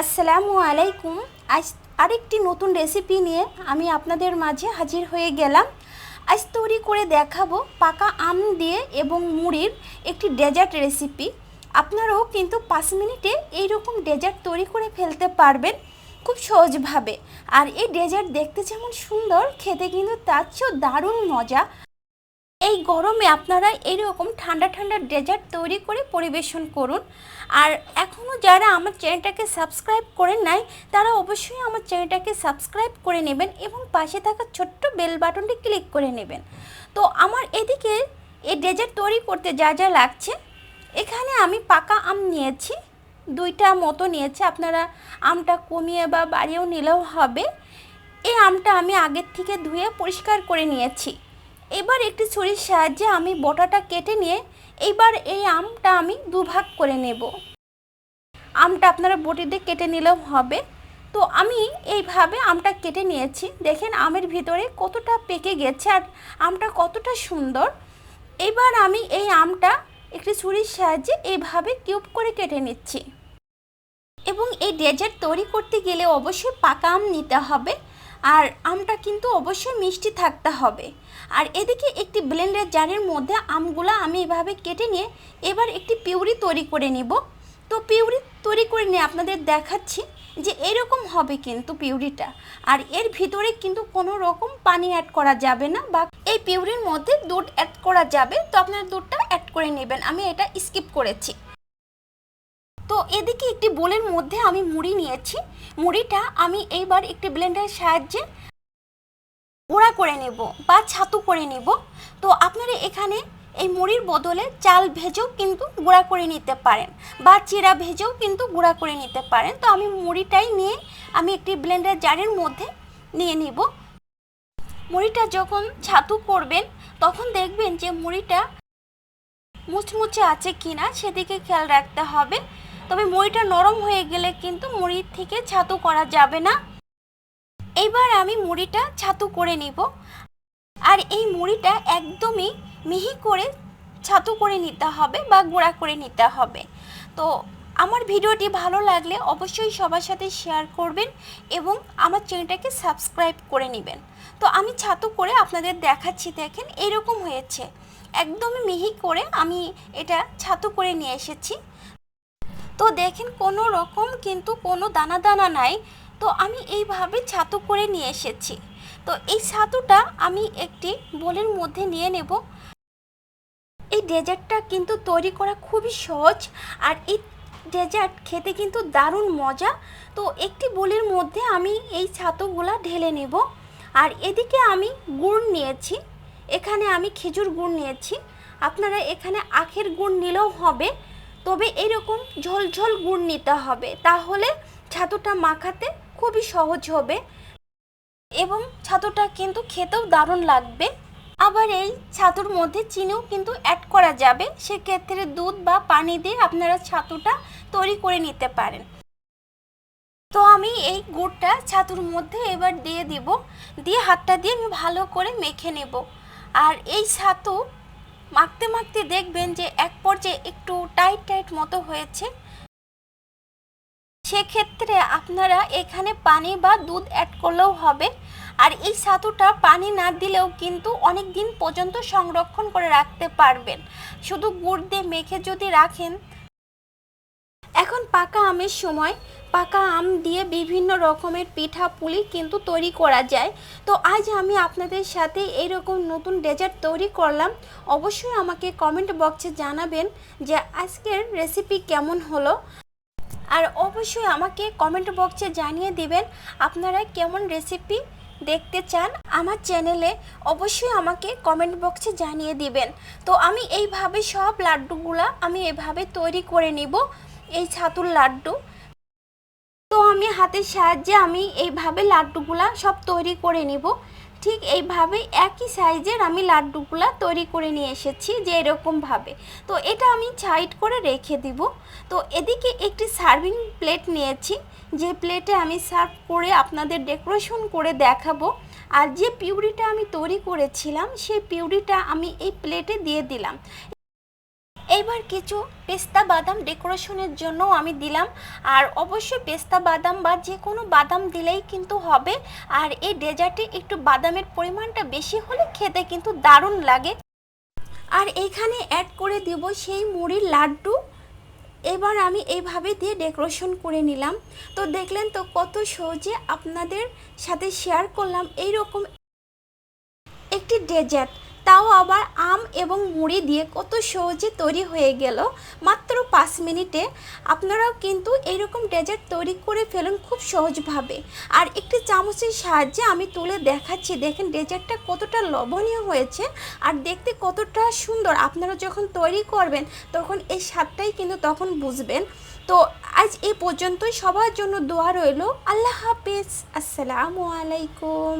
আসসালামু আলাইকুম। আজ আরেকটি নতুন রেসিপি নিয়ে আমি আপনাদের মাঝে হাজির হয়ে গেলাম। আজ তৈরি করে দেখাবো পাকা আম দিয়ে এবং মুড়ির একটি ডেজার্ট রেসিপি আপনারাও কিন্তু পাঁচ মিনিটে এইরকম ডেজার্ট তৈরি করে ফেলতে পারবেন খুব সহজভাবে। আর এই ডেজার্ট দেখতে যেমন সুন্দর, খেতে কিন্তু তার চেয়েও দারুণ মজা। এই গরমে আপনারা এরকম ঠান্ডা ঠান্ডা ডেজার্ট তৈরি করে পরিবেশন করুন। আর এখনও যারা আমার চ্যানেলটাকে সাবস্ক্রাইব করেন নাই, তারা অবশ্যই আমার চ্যানেলটাকে সাবস্ক্রাইব করে নেবেন এবং পাশে থাকা ছোট্ট বেল বাটনটি ক্লিক করে নেবেন। তো আমার এদিকে এই ডেজার্ট তৈরি করতে যা যা লাগছে, এখানে আমি পাকা আম নিয়েছি, দুইটা মতো নিয়েছি। আপনারা আমটা কমিয়ে বা বাড়িয়েও নিলেও হবে। এই আমটা আমি আগের থেকে ধুয়ে পরিষ্কার করে নিয়েছি। এবার একটি ছুরির সাহায্যে আমি বটাটা কেটে নিয়ে এইবার এই আমটা আমি দুভাগ করে নেব। আমটা আপনারা বটি দিয়ে কেটে নিলেও হবে। তো আমি এইভাবে আমটা কেটে নিয়েছি। দেখেন আমের ভিতরে কতটা পেকে গেছে আর আমটা কতটা সুন্দর। এবার আমি এই আমটা একটি ছুরির সাহায্যে এইভাবে কিউব করে কেটে নিচ্ছি। এবং এই ডেজার্ট তৈরি করতে গেলে অবশ্যই পাকা আম নিতে হবে। আর আমটা কিন্তু অবশ্যই মিষ্টি থাকতে হবে। আর এদিকে একটি ব্লেন্ডার জারের মধ্যে আমগুলো আমি এভাবে কেটে নিয়ে এবার একটি পিউরি তৈরি করে নিব। তো পিউরি তৈরি করে নিয়ে আপনাদের দেখাচ্ছি যে এরকম হবে কিন্তু পিউরিটা। আর এর ভিতরে কিন্তু কোনো রকম পানি অ্যাড করা যাবে না বা এই পিউরির মধ্যে দুধ অ্যাড করা যাবে। তো আপনারা দুধটা অ্যাড করে নেবেন। আমি এটা স্কিপ করেছি। তো এদিকে একটি বোলের মধ্যে আমি মুড়ি নিয়েছি। মুড়িটা আমি এইবার একটি ব্লেন্ডারের সাহায্যে গুঁড়া করে নেব বা ছাতু করে নেব। তো আপনারা এখানে এই মুড়ির বদলে চাল ভেজেও কিন্তু গুঁড়া করে নিতে পারেন বা চিরা ভেজেও কিন্তু গুঁড়া করে নিতে পারেন। তো আমি মুড়িটাই নিয়ে আমি একটি ব্লেন্ডার জারের মধ্যে নিয়ে নিব। মুড়িটা যখন ছাতু করবেন, তখন দেখবেন যে মুড়িটা মুচমুচে আছে কিনা সেদিকে খেয়াল রাখতে হবে। তবে মুড়িটা নরম হয়ে গেলে কিন্তু মুড়ির থেকে ছাতু করা যাবে না। এইবার আমি মুড়িটা ছাতু করে নিব। আর এই মুড়িটা একদমই মিহি করে ছাতু করে নিতে হবে বা গুঁড়া করে নিতে হবে। তো আমার ভিডিওটি ভালো লাগলে অবশ্যই সবার সাথে শেয়ার করবেন এবং আমার চ্যানেলটাকে সাবস্ক্রাইব করে নেবেন। তো আমি ছাতু করে আপনাদের দেখাচ্ছি, দেখেন এরকম হয়েছে। একদমই মিহি করে আমি এটা ছাতু করে নিয়ে এসেছি। তো দেখেন কোনো রকম কিন্তু কোনো দানা দানা নাই। তো আমি এইভাবে ছাতু করে নিয়ে এসেছি। তো এই ছাতুটা আমি একটি বোলের মধ্যে নিয়ে নেব। এই ডেজার্টটা কিন্তু তৈরি করা খুবই সহজ আর এই ডেজার্ট খেতে কিন্তু দারুণ মজা। তো একটি বোলের মধ্যে আমি এই ছাতুগুলা ঢেলে নেব। আর এদিকে আমি গুড় নিয়েছি। এখানে আমি খেজুর গুড় নিয়েছি। আপনারা এখানে আখের গুড় নিলেও হবে। তবে এরকম ঝোলঝোল গুড় নিতে হবে। তাহলে ছাতুটা মাখাতে খুবই সহজ হবে এবং ছাতুটা কিন্তু খেতেও দারুণ লাগবে। আবার এই ছাতুর মধ্যে চিনিও কিন্তু অ্যাড করা যাবে। সেক্ষেত্রে দুধ বা পানি দিয়ে আপনারা ছাতুটা তৈরি করে নিতে পারেন। তো আমি এই গুড়টা ছাতুর মধ্যে এবার দিয়ে দিব। দিয়ে হাতটা দিয়ে আমি ভালো করে মেখে নেব। আর এই ছাতু মাখতে মাখতে দেখবেন যে এক পর্যায়ে একটু টাইট টাইট মতো হয়েছে। সেক্ষেত্রে আপনারা এখানে পানি বা দুধ অ্যাড করলেও হবে। আর এই ছাতুটা পানি না দিলেও কিন্তু অনেক দিন পর্যন্ত সংরক্ষণ করে রাখতে পারবেন। শুধু গুড় দিয়ে মেখে যদি রাখেন। এখন পাকা আমের সময় পাকা আম দিয়ে বিভিন্ন রকমের পিঠা পুলি কিন্তু তৈরি করা যায়। তো আজ আমি আপনাদের সাথে এইরকম নতুন ডেজার্ট তৈরি করলাম। অবশ্যই আমাকে কমেন্ট বক্সে জানাবেন যে আজকের রেসিপি কেমন হলো। আর অবশ্যই আমাকে কমেন্ট বক্সে জানিয়ে দিবেন আপনারা কেমন রেসিপি দেখতে চান আমার চ্যানেলে অবশ্যই আমাকে কমেন্ট বক্সে জানিয়ে দিবেন। তো আমি এইভাবে সব লাড্ডুগুলা আমি এভাবে তৈরি করে নিব। এই ছাতুর লাড্ডু। তো আমি হাতের সাহায্যে আমি এইভাবে লাড্ডুগুলা সব তৈরি করে নিব। ঠিক এইভাবে একই সাইজের আমি লাড্ডুগুলা তৈরি করে নিয়ে এসেছি যে এরকমভাবে তো এটা আমি সাইড করে রেখে দিব। তো এদিকে একটি সার্ভিং প্লেট নিয়েছি। যে প্লেটে আমি সার্ভ করে আপনাদের ডেকোরেশন করে দেখাবো। আর যে পিউরিটা আমি তৈরি করেছিলাম, সেই পিউরিটা আমি এই প্লেটে দিয়ে দিলাম। এইবার কিছু পেস্তা বাদাম ডেকোরেশনের জন্য আমি দিলাম। আর অবশ্যই পেস্তা বাদাম বা যে কোনো বাদাম দিলেই কিন্তু হবে। আর এই ডেজার্টে একটু বাদামের পরিমাণটা বেশি হলে খেতে কিন্তু দারুণ লাগে। আর এখানে অ্যাড করে দেব সেই মুড়ির লাড্ডু। এবার আমি এইভাবে দিয়ে ডেকোরেশন করে নিলাম। তো দেখলেন তো কত সহজে আপনাদের সাথে শেয়ার করলাম। এই রকম একটি ডেজার্ট। তাও আবার আম এবং মুড়ি দিয়ে কত সহজে তৈরি হয়ে গেল। মাত্র পাঁচ মিনিটে আপনারাও কিন্তু এইরকম ডেজার্ট তৈরি করে ফেলুন খুব সহজভাবে। আর একটি চামচের সাহায্যে আমি তুলে দেখাচ্ছি, দেখেন ডেজার্টটা কতটা লবণীয় হয়েছে আর দেখতে কতটা সুন্দর। আপনারা যখন তৈরি করবেন তখন এই স্বাদটাই কিন্তু তখন বুঝবেন। তো আজ এই পর্যন্তই। সবার জন্য দোয়া রইল। আল্লাহ হাফিজ। আসসালামু আলাইকুম।